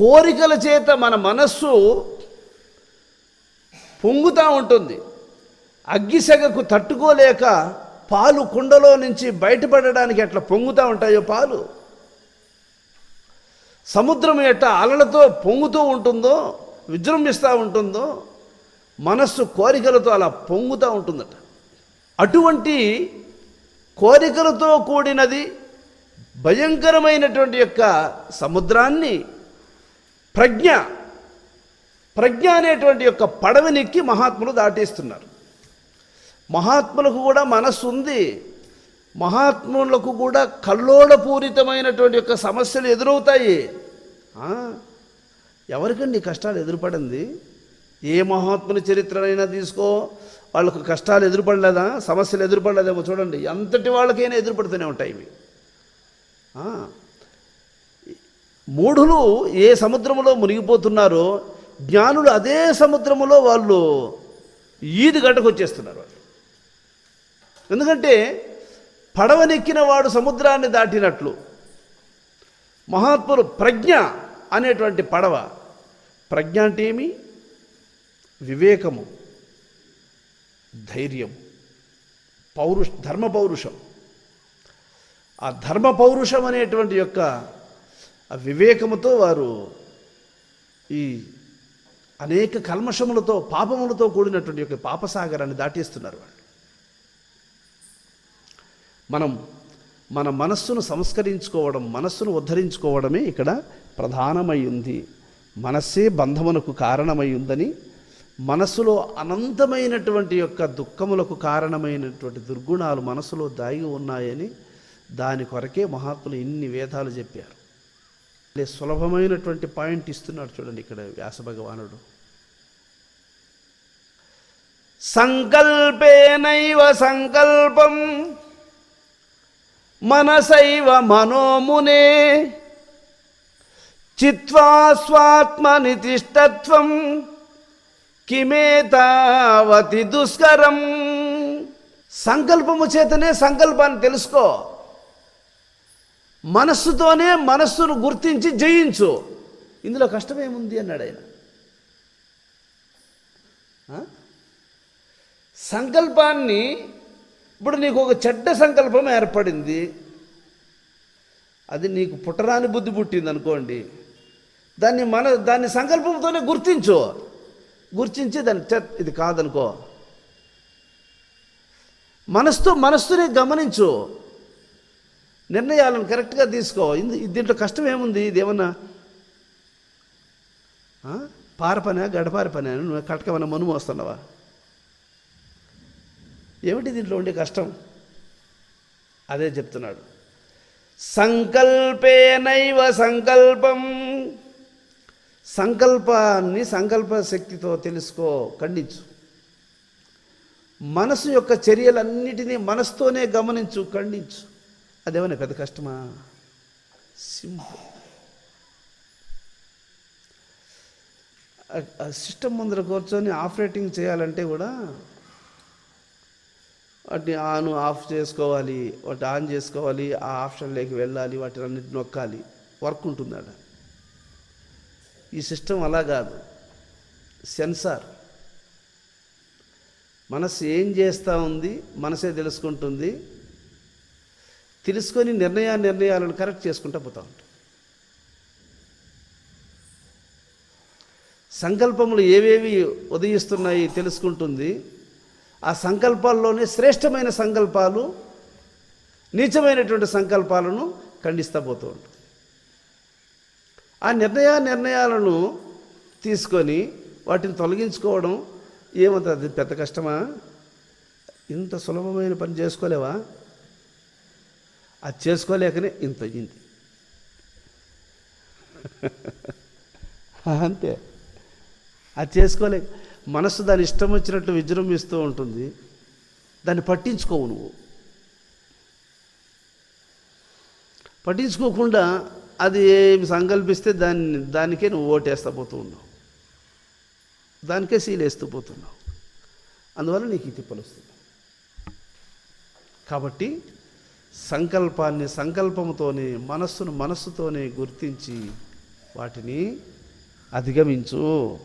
కోరికల చేత మన మనస్సు పొంగుతూ ఉంటుంది. అగ్గిసెగకు తట్టుకోలేక పాలు కుండలో నుంచి బయటపడడానికి ఎట్లా పొంగుతూ ఉంటాయో పాలు? సముద్రం ఎట్ట అలలతో పొంగుతూ ఉంటుందో విజృంభిస్తూ ఉంటుందో మనస్సు కోరికలతో అలా పొంగుతూ ఉంటుందట. అటువంటి కోరికలతో కూడినది భయంకరమైనటువంటి యొక్క సముద్రాన్ని ప్రజ్ఞ. ప్రజ్ఞ అనేటువంటి యొక్క పడవనెక్కి మహాత్ములు దాటేస్తున్నారు. మహాత్ములకు కూడా మనస్సు ఉంది. మహాత్ములకు కూడా కల్లోడపూరితమైనటువంటి యొక్క సమస్యలు ఎదురవుతాయి. ఎవరికండి కష్టాలు ఎదురుపడింది? ఏ మహాత్ముని చరిత్రనైనా తీసుకో. వాళ్ళకు కష్టాలు ఎదురుపడలేదా? సమస్యలు ఎదురుపడలేదేమో చూడండి. ఎంతటి వాళ్ళకైనా ఎదురుపడుతూనే ఉంటాయి ఇవి. మూఢులు ఏ సముద్రంలో మునిగిపోతున్నారో జ్ఞానులు అదే సముద్రములో వాళ్ళు ఈది గడ్డకు వచ్చేస్తున్నారు. ఎందుకంటే పడవనెక్కిన వాడు సముద్రాన్ని దాటినట్లు. మహాత్ములు ప్రజ్ఞ అనేటువంటి పడవ. ప్రజ్ఞ అంటే ఏమి? వివేకము. ధైర్యం. పౌరుష ధర్మ పౌరుషం ఆ ధర్మ పౌరుషం అనేటువంటి యొక్క ఆ వివేకముతో వారు ఈ అనేక కల్మషములతో పాపములతో కూడినటువంటి యొక్క పాపసాగరాన్ని దాటేస్తున్నారు వాళ్ళు. మనం మన మనస్సును సంస్కరించుకోవడం మనస్సును ఉద్ధరించుకోవడమే ఇక్కడ ప్రధానమై ఉంది మనస్సే బంధమునకు కారణమై ఉందని మనస్సులో అనంతమైనటువంటి యొక్క దుఃఖములకు కారణమైనటువంటి దుర్గుణాలు మనసులో దాగి ఉన్నాయని దాని కొరకే మహాత్ములు ఇన్ని వేదాలు చెప్పారు. సులభమైనటువంటి పాయింట్ ఇస్తున్నాడు చూడండి ఇక్కడ వ్యాస భగవానుడు. సంకల్పేనైవ సంకల్పం మనసైవ మనోమునే చిత్వా తిష్టత్వం కిమేతావతి దుష్కరం. సంకల్పము చేతనే సంకల్పాన్ని తెలుసుకో. మనస్సుతోనే మనస్సును గుర్తించి జయించు. ఇందులో కష్టమేముంది అన్నాడు ఆయన. సంకల్పాన్ని ఇప్పుడు నీకు ఒక చెడ్డ సంకల్పం ఏర్పడింది. అది నీకు పుట్టరాని బుద్ధి పుట్టింది అనుకోండి దాన్ని మన దాన్ని సంకల్పంతోనే గుర్తించు. గుర్తించి దాన్ని ఇది కాదనుకో. మనస్సు మనస్సుని గమనించు. నిర్ణయాలను కరెక్ట్గా తీసుకో. దీంట్లో కష్టం ఏముంది? ఇది ఏమన్నా? ఆ? పార నువ్వు కట్టకమన్నా మనము వస్తున్నావా ఏమిటి దీంట్లో ఉండే కష్టం? అదే చెప్తున్నాడు. సంకల్పేనైవ సంకల్పం. సంకల్పాన్ని సంకల్ప శక్తితో తెలుసుకో ఖండించు. మనసు యొక్క చర్యలన్నిటినీ మనసుతోనే గమనించు ఖండించు. అదేమన్నా పెద్ద కష్టమా? సింపుల్ సిస్టమ్ ముందర కూర్చొని ఆపరేటింగ్ చేయాలంటే కూడా వాటిని ఆన్ ఆఫ్ చేసుకోవాలి వాటి ఆన్ చేసుకోవాలి ఆ ఆప్షన్లోకి వెళ్ళాలి వాటిని అన్నిటి నొక్కాలి. వర్క్ ఉంటుంది ఆడ ఈ సిస్టమ్ అలా కాదు. సెన్సార్ మనసు ఏం చేస్తూ ఉంది? మనసే తెలుసుకుంటుంది. తెలుసుకొని నిర్ణయా నిర్ణయాలను కరెక్ట్ చేసుకుంటూ పోతూ ఉంటాం. సంకల్పములు ఏవేవి ఉదయిస్తున్నాయి తెలుసుకుంటుంది. ఆ సంకల్పాల్లోనే శ్రేష్టమైన సంకల్పాలు నీచమైనటువంటి సంకల్పాలను ఖండిస్తూ పోతూ ఉంటుంది ఆ నిర్ణయ నిర్ణయాలను తీసుకొని వాటిని తొలగించుకోవడం ఏమంత పెద్ద కష్టమా? ఇంత సులభమైన పని చేసుకోలేవా? అది చేసుకోలేకనే ఇంత అయ్యింది. అంతే. అది చేసుకోలేక మనసు దాని ఇష్టం వచ్చినట్టు విజృంభిస్తూ ఉంటుంది. దాన్ని పట్టించుకోవు నువ్వు. పట్టించుకోకుండా అది ఏమి సంకల్పిస్తే దాన్ని దానికే నువ్వు ఓటేస్తా పోతూ ఉన్నావు. దానికే సీలేస్తూ పోతున్నావు. అందువల్ల నీకు ఇది పలుస్తుంది వస్తుంది కాబట్టి సంకల్పాన్ని సంకల్పంతోనే మనస్సును మనస్సుతోనే గుర్తించి వాటిని అధిగమించు.